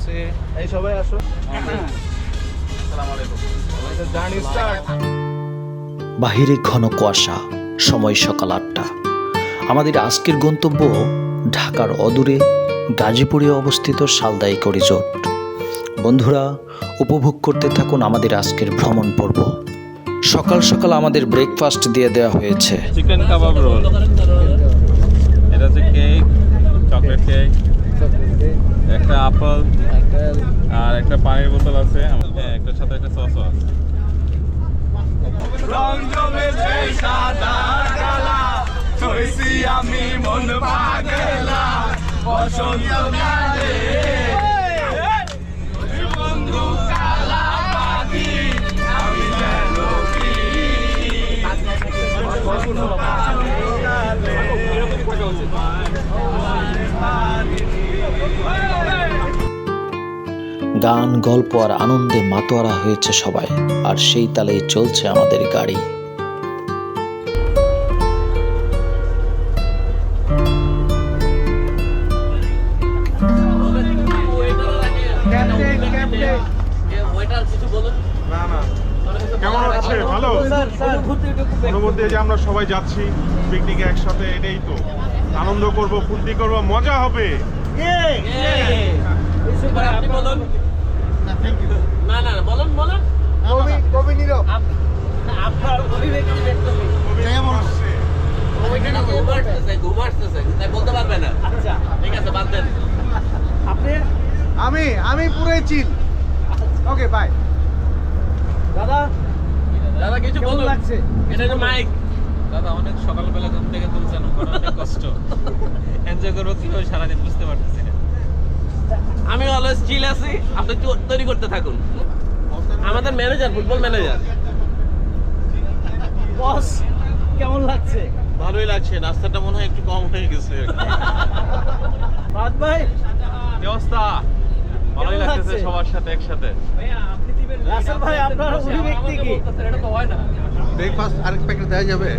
তো চলছে এই সবাই আসো। বাহিরে ঘন কুয়াশা সময় সকাল আটটা। আমাদের আজকের গন্তব্য ঢাকার অদূরে গাজীপুরে অবস্থিত সালদাইক রিসোর্ট বন্ধুরা উপভোগ করতে থাকুন আমাদের আজকের ভ্রমণ পর্ব। সকাল সকাল আমাদের ব্রেকফাস্ট দিয়ে দেওয়া হয়েছে। চিকেন কাবাব রোল এটা হচ্ছে কেক চকলেট কেক একটা আপেল আর একটা পানির বোতল আছে হ্যাঁ একটার সাথে একটা সসও আছে। আমি মন পাগলা, বসন্ত কালে। গান গল্প আর আনন্দে মাতোয়ারা হয়েছে সবাই আর সেই তালেই চলছে আমাদের গাড়ি। ওয়েটার কিছু বলুন না না কেমন আছে যে আমরা সবাই যাচ্ছি পিকনিকে একসাথে এটাই তো আনন্দ করব ফুর্তি করব মজা হবে আপনি বলুন। না না না, বলুন বলুন। কবি কবি নীরব। আপনার অভিব্যক্তি ব্যক্ত আচ্ছা। আমি আমি পুরাই চিল। ওকে বাই দাদা? দাদা কিছু বলুন? লাগছে? এটা যে মাইক দাদা অনেক সকালবেলা ঘুম থেকে তুলছেন অনেক কষ্ট। এনজয় করব কীভাবে সারাদিন বুঝতে পারতেছি না। আমি অলওয়েজ চিল আছি আপনি তৈরি করতে থাকুন। আমাদের ম্যানেজার ফুটবল ম্যানেজার বস কেমন লাগছে? ভালোই লাগছে নাস্তাটা মনে হয় একটু কম হয়ে গেছে। রাত ভাই। কি অবস্থা? ভালোই লাগতেছে? সবার সাথে একসাথে। রাসেল ভাই আপনার অভিব্যক্তি কি? এটা তো হয় না। ব্রেকফাস্ট আরেক প্যাকেট দেওয়া যাবে।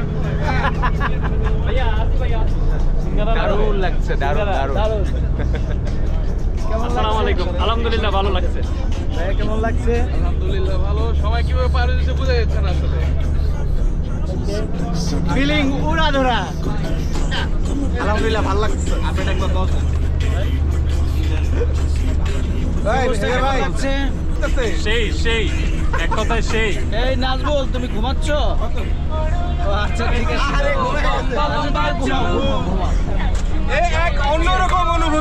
দারুণ লাগছে দারুণ দারুণ। আসসালামু আলাইকুম। আলহামদুলিল্লাহ ভালো লাগছে। ভাইয়া কেমন লাগছে? আলহামদুলিল্লাহ ভালো। সবাই কীভাবে পার হয়েছে বুঝে যাচ্ছে না আসলে। ফিলিং উড়া ধরা। আলহামদুলিল্লাহ ভালো লাগছে। আপনি একবার দশ ভাই ভাই। সেই সেই। এক কথায় সেই। এই নাজবুল তুমি ঘুমাচ্ছ? আচ্ছা ঠিক আছে। এক অন্যরকম অনুভূতি।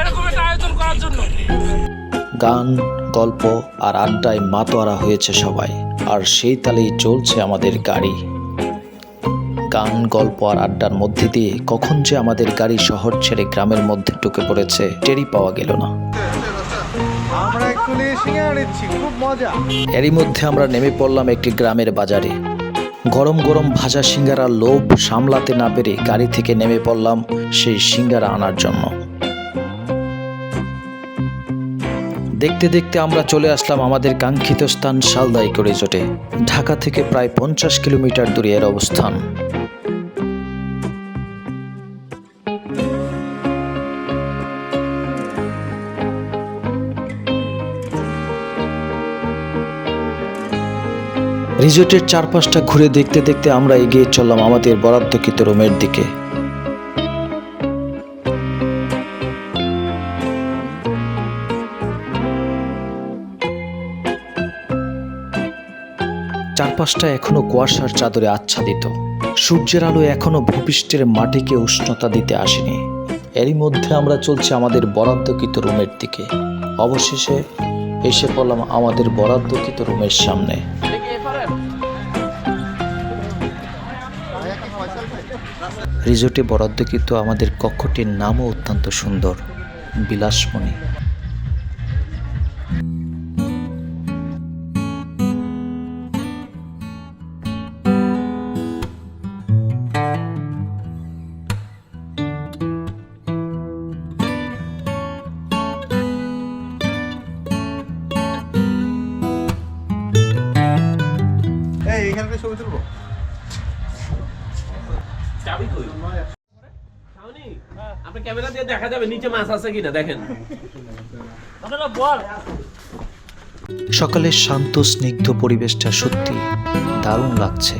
এরকম একটা আয়োজন করার জন্য। গান গল্প আর আড্ডায় মাতোয়ারা হয়েছে সবাই আর সেই তালেই চলছে আমাদের গাড়ি। গান গল্প আর আড্ডার মধ্যে দিয়ে কখন যে আমাদের গাড়ি শহর ছেড়ে গ্রামের মধ্যে ঢুকে পড়েছে টেরি পাওয়া গেল না। আমরা অ্যাকচুয়ালি সিঙ্গারা নিচ্ছি খুব মজা। এরই মধ্যে আমরা নেমে পড়লাম একটি গ্রামের বাজারে। গরম গরম ভাজা সিঙ্গারার লোভ সামলাতে না পেরে গাড়ি থেকে নেমে পড়লাম সেই সিঙ্গারা আনার জন্য। দেখতে দেখতে আমরা চলে আসলাম আমাদের কাঙ্ক্ষিত স্থান শালদাইক রিজোর্টে ঢাকা থেকে প্রায় পঞ্চাশ কিলোমিটার দূরে এর অবস্থান। রিজোর্টের চারপাশটা ঘুরে দেখতে দেখতে আমরা এগিয়ে চললাম আমাদের বরাদ্দকৃত রুমের দিকে। চারপাশটা এখনও কুয়াশার চাদরে আচ্ছাদিত। সূর্যের আলো এখনও ভূপৃষ্ঠের মাটিকে উষ্ণতা দিতে আসেনি। এরই মধ্যে আমরা চলছি আমাদের বরাদ্দকৃত রুমের দিকে। অবশেষে এসে পড়লাম আমাদের বরাদ্দকৃত রুমের সামনে। রিজোর্টে বরাদ্দকৃত আমাদের কক্ষটির নামও অত্যন্ত সুন্দর, বিলাসমণি। চাবি কই? শাওনি, আপনি ক্যামেরা দিয়ে দেখা যাবে নিচে মাছ আছে কিনা দেখেন। সকালের শান্ত স্নিগ্ধ পরিবেশটা সত্যি দারুণ লাগছে।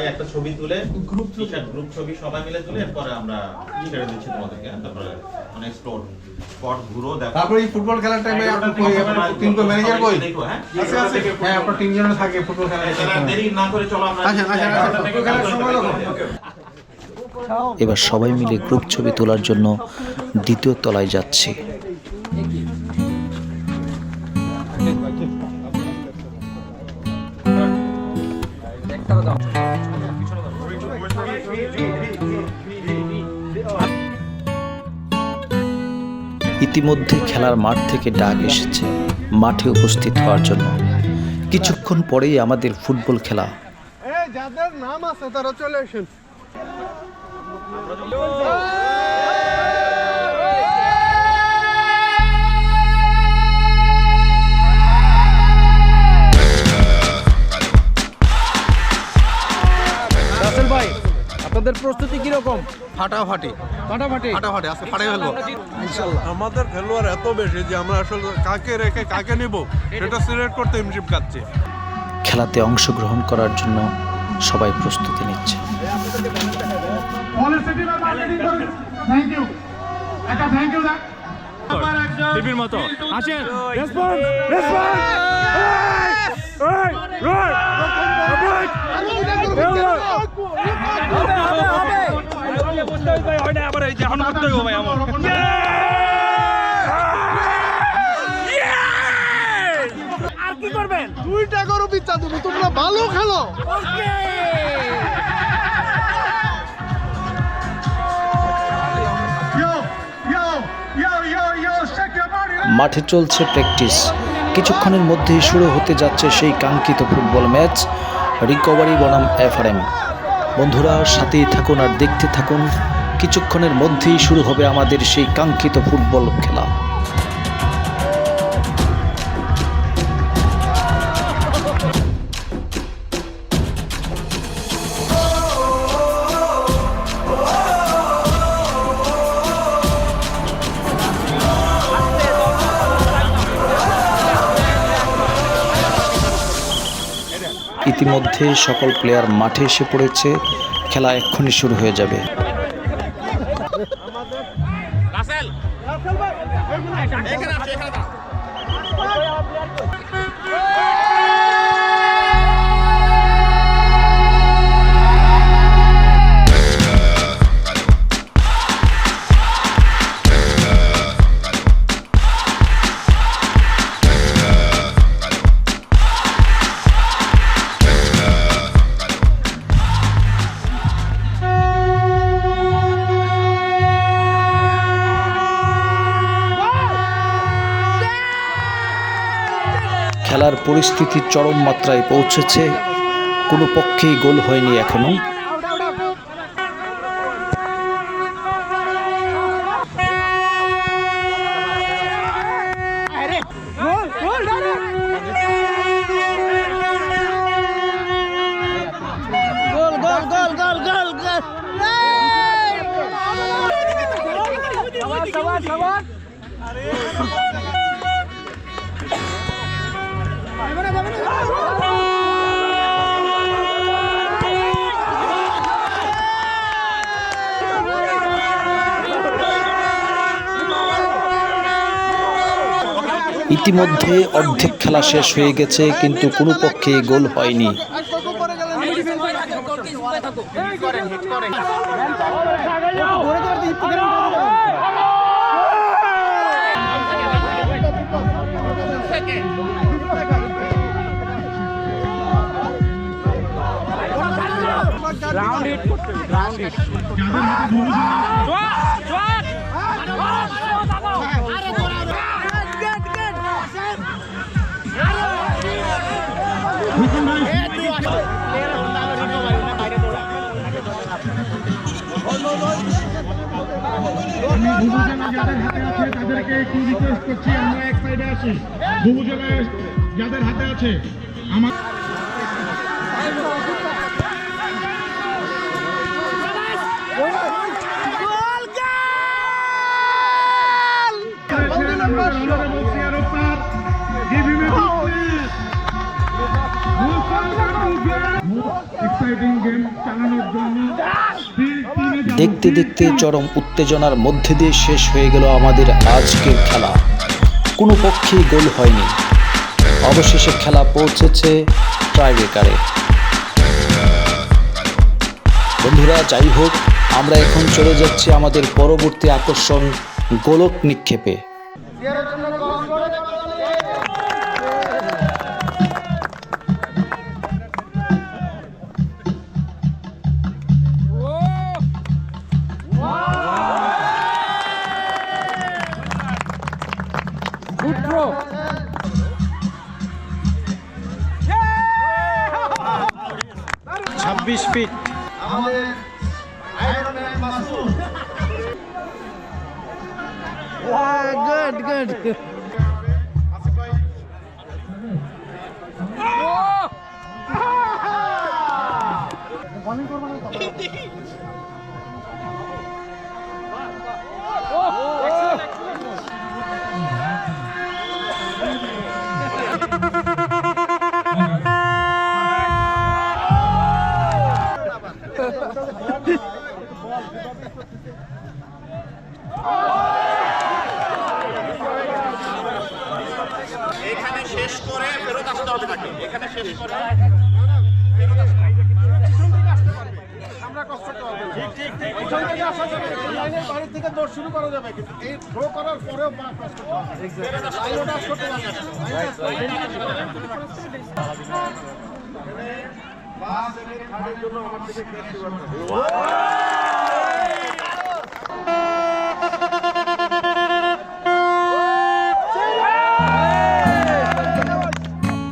সবাই একটা ছবি তুলে গ্রুপ গ্রুপ ছবি সবাই মিলে তুলে এরপরে আমরা ছেড়ে দিচ্ছি তোমাদেরকে তারপরে অনেক স্পট স্পট ঘুরো দেখো। তারপরে এই ফুটবল খেলার টাইমে টিম কো ম্যানেজার কই দেখো হ্যাঁ? আছে আছে। হ্যাঁ আপনার টিম যেন থাকে ফুটবল খেলার তাহলে দেরি না করে চলো আমরা আচ্ছা আচ্ছা আচ্ছা ফুটবল খেলার সময় দেখো। এবার সবাই মিলে গ্রুপ ছবি তোলার জন্য দ্বিতীয় তলায় যাচ্ছি। ইতিমধ্যে খেলার মাঠ থেকে ডাক এসেছে মাঠে উপস্থিত হওয়ার জন্য। কিছুক্ষণ পরেই আমাদের ফুটবল খেলা। যাদের নাম আছে তারা চলে আসেন। আপনাদের প্রস্তুতি কীরকম? ফাটাফাটি। ফাটাফাটি? ফাটাফাটি আজকে ফাটাই ফেলব। আমাদের খেলোয়াড় এত বেশি যে আমরা আসলে কাকে রেখে কাকে নিব সেটা সিলেক্ট করতে হিমশিম খাচ্ছি। খেলাতে অংশগ্রহণ করার জন্য সবাই প্রস্তুতি নিচ্ছে। টিভির মতো। আসেন। আবার এই যে এখন করতে হবে ভাই আমার আর কি করবেন দুইটা করো পিচ্ছা দেবো তোমরা ভালো খেলো মাঠে চলছে প্র্যাকটিস কিছুক্ষণের মধ্যেই শুরু হতে যাচ্ছে সেই কাঙ্ক্ষিত ফুটবল ম্যাচ। রিকভারি বনাম এফআরএম। বন্ধুরা, সাথেই থাকুন আর দেখতে থাকুন। কিছুক্ষণের মধ্যেই শুরু হবে আমাদের সেই কাঙ্ক্ষিত ফুটবল খেলা। ইতিমধ্যে সকল প্লেয়ার মাঠে এসে পড়েছে। খেলা এক্ষুনি শুরু হয়ে যাবে। পরিস্থিতি চরম মাত্রায় পৌঁছেছে কোনো পক্ষেই গোল হয়নি এখনও। ইতিমধ্যে অর্ধেক খেলা শেষ হয়ে গেছে কিন্তু কোনো পক্ষে গোল হয়নি রাউন্ড হিট করতে রাউন্ড হিট আরে ভুবুজেলা যাদের হাতে আছে তাদেরকে একটু সাইডে আসি ভুবুজেলায় যাদের হাতে আছে আমার দেখতে দেখতে চরম উত্তেজনার মধ্যে দিয়ে শেষ হয়ে গেল আমাদের আজকের খেলা। কোনো পক্ষেই গোল হয়নি। অবশেষে খেলা পৌঁছেছে ট্রাইব্রেকারে বন্ধুরা যাই হোক আমরা এখন চলে যাচ্ছি আমাদের পরবর্তী আকর্ষণ গোলক নিক্ষেপে। ছাব্বিশ ফিট গুড গুড এখানে বাসের খাটের জন্য আমার থেকে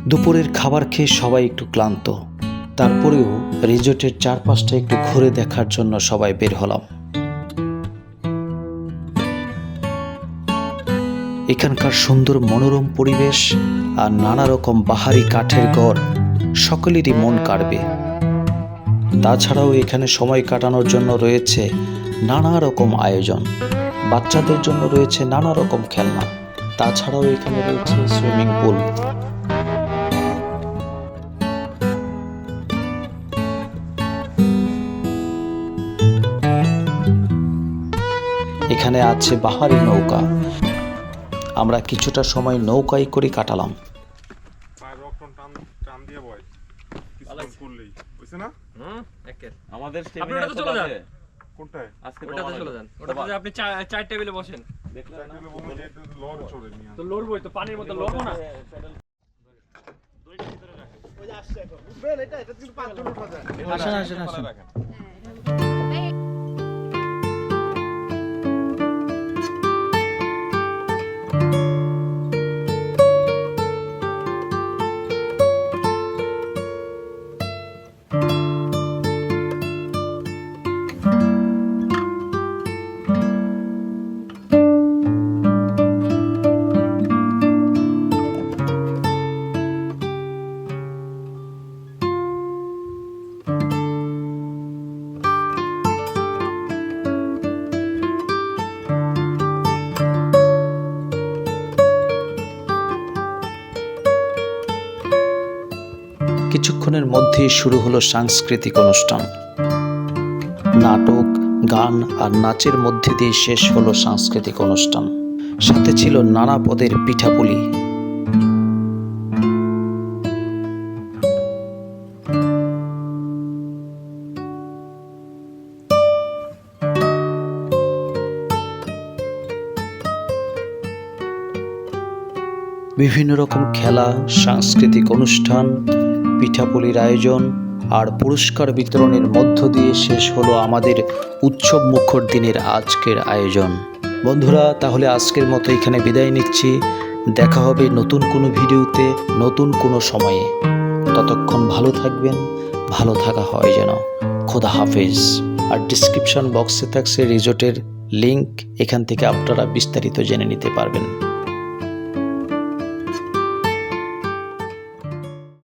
দুপুরের খাবার খেয়ে সবাই একটু ক্লান্ত। তারপরেও রিজোর্টের চারপাশটা একটু ঘুরে দেখার জন্য সবাই বের হলাম। এখানকার সুন্দর মনোরম পরিবেশ আর নানা রকম বাহারি কাঠের ঘর, সকলেরই মন কাড়বে। তাছাড়াও এখানে সময় কাটানোর জন্য রয়েছে নানা রকম আয়োজন। বাচ্চাদের জন্য রয়েছে নানা রকম খেলনা। তাছাড়াও এখানে রয়েছে সুইমিং পুল। এখানে আছে বাহারি নৌকা। আমরা কিছুটা সময় নৌকায় করে কাটালাম। টান টান দিয়ে বয় করলেই বুঝছে না আমাদের চলে যান। কোনটায়? আজকে ওটাতে চলে যান। ওটাতে আপনি চার টেবিলে বসেন। তো লড়বই তো পানির মধ্যে লড়বো না। আসেন আসেন আসেন। কিছুক্ষণের মধ্যে শুরু হলো সাংস্কৃতিক অনুষ্ঠান। নাটক, গান আর নাচের মধ্যে দিয়ে শেষ হলো সাংস্কৃতিক অনুষ্ঠান। সাথে ছিল নানা পদের পিঠাপুলি। বিভিন্ন রকম খেলা, সাংস্কৃতিক অনুষ্ঠান পিঠাপুলির আয়োজন আর পুরস্কার বিতরণের মধ্য দিয়ে শেষ হলো আমাদের উৎসব মুখর দিনের আজকের আয়োজন। বন্ধুরা, তাহলে আজকের মতো এখানে বিদায় নিচ্ছি। দেখা হবে নতুন কোনো ভিডিওতে, নতুন কোনো সময়ে। ততক্ষণ ভালো থাকবেন, ভালো থাকা হয় যেন। খোদা হাফেজ। আর ডিসক্রিপশন বক্সে থাকছে রিজোর্টের লিংক এখান থেকে আপনারা বিস্তারিত জেনে নিতে পারবেন।